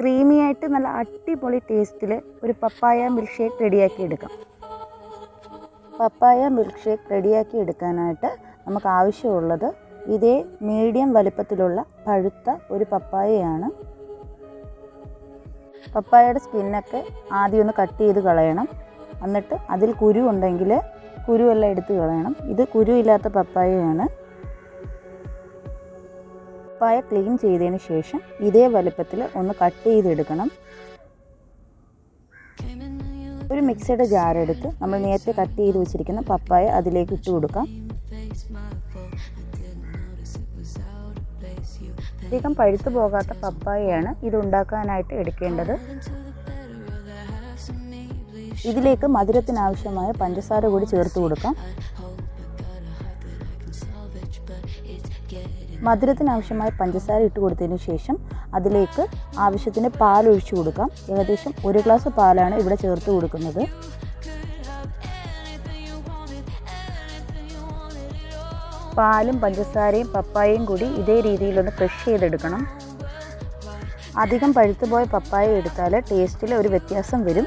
Creamy ആയിട്ട് നല്ല അടിപൊളി ടേസ്റ്റിൽ ഒരു പപ്പായ മിൽക്ക് ഷേക്ക് റെഡിയാക്കി എടുക്കാം. പപ്പായ മിൽക്ക് ഷേക്ക് റെഡിയാക്കി എടുക്കാനായിട്ട് നമുക്ക് ആവശ്യമുള്ളത് ഇതേ മീഡിയം വലുപ്പത്തിലുള്ള പഴുത്ത ഒരു പപ്പായയാണ്. പപ്പായയുടെ സ്കിന്നൊക്കെ ആദ്യം ഒന്ന് കട്ട് ചെയ്ത് കളയണം. എന്നിട്ട് അതിൽ കുരു ഉണ്ടെങ്കിൽ കുരുവെല്ലാം എടുത്ത് കളയണം. ഇത് കുരു ഇല്ലാത്ത പപ്പായയാണ്. പപ്പായ ക്ലീൻ ചെയ്തതിന് ശേഷം ഇതേ വലുപ്പത്തിൽ ഒന്ന് കട്ട് ചെയ്തെടുക്കണം. ഒരു മിക്സിയുടെ ജാർ എടുത്ത് നമ്മൾ നേരത്തെ കട്ട് ചെയ്ത് വെച്ചിരിക്കുന്ന പപ്പായ അതിലേക്ക് ഇട്ട് കൊടുക്കാം. അധികം പഴുത്തു പോകാത്ത പപ്പായയാണ് ഇത് ഉണ്ടാക്കാനായിട്ട് എടുക്കേണ്ടത്. ഇതിലേക്ക് മധുരത്തിനാവശ്യമായ പഞ്ചസാര കൂടി ചേർത്ത് കൊടുക്കാം. മധുരത്തിനാവശ്യമായ പഞ്ചസാര ഇട്ട് കൊടുത്തതിന് ശേഷം അതിലേക്ക് ആവശ്യത്തിന് പാൽ ഒഴിച്ചു കൊടുക്കാം. ഏകദേശം ഒരു ഗ്ലാസ് പാലാണ് ഇവിടെ ചേർത്ത് കൊടുക്കുന്നത്. പാലും പഞ്ചസാരയും പപ്പായയും കൂടി ഇതേ രീതിയിലൊന്ന് ക്രഷ് ചെയ്തെടുക്കണം. അധികം പഴുത്തുപോയ പപ്പായ എടുത്താൽ ടേസ്റ്റിൽ ഒരു വ്യത്യാസം വരും.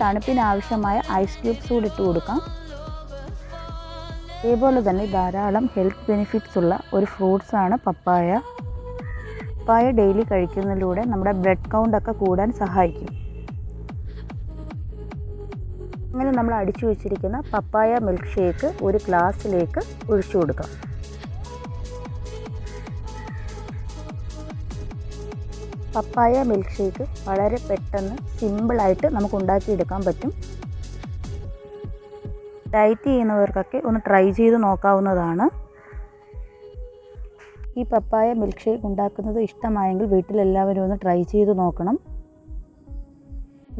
തണുപ്പിന് ആവശ്യമായ ഐസ് ക്യൂബ്സ് കൂടി ഇട്ട് കൊടുക്കാം. അതേപോലെ തന്നെ ധാരാളം ഹെൽത്ത് ബെനിഫിറ്റ്സ് ഉള്ള ഒരു ഫ്രൂട്ട്സ് ആണ് പപ്പായ. പപ്പായ ഡെയിലി കഴിക്കുന്നതിലൂടെ നമ്മുടെ ബ്ലഡ് കൗണ്ട് ഒക്കെ കൂടാൻ സഹായിക്കും. അങ്ങനെ നമ്മൾ അടിച്ചു വെച്ചിരിക്കുന്ന പപ്പായ മിൽക്ക് ഷേക്ക് ഒരു ഗ്ലാസ്സിലേക്ക് ഒഴിച്ചു കൊടുക്കാം. പപ്പായ മിൽക്ക് ഷേക്ക് വളരെ പെട്ടെന്ന് സിമ്പിളായിട്ട് നമുക്ക് ഉണ്ടാക്കിയെടുക്കാൻ പറ്റും. ഡയറ്റ് ചെയ്യുന്നവർക്കൊക്കെ ഒന്ന് ട്രൈ ചെയ്ത് നോക്കാവുന്നതാണ്. ഈ പപ്പായ മിൽക്ക് ഷേക്ക് ഉണ്ടാക്കുന്നത് ഇഷ്ടമായെങ്കിൽ വീട്ടിലെല്ലാവരും ഒന്ന് ട്രൈ ചെയ്ത് നോക്കണം.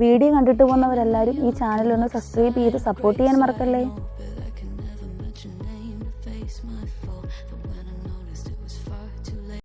വീഡിയോ കണ്ടിട്ട് പോകുന്നവരെല്ലാവരും ഈ ചാനൽ ഒന്ന് സബ്സ്ക്രൈബ് ചെയ്ത് സപ്പോർട്ട് ചെയ്യാൻ മറക്കല്ലേ?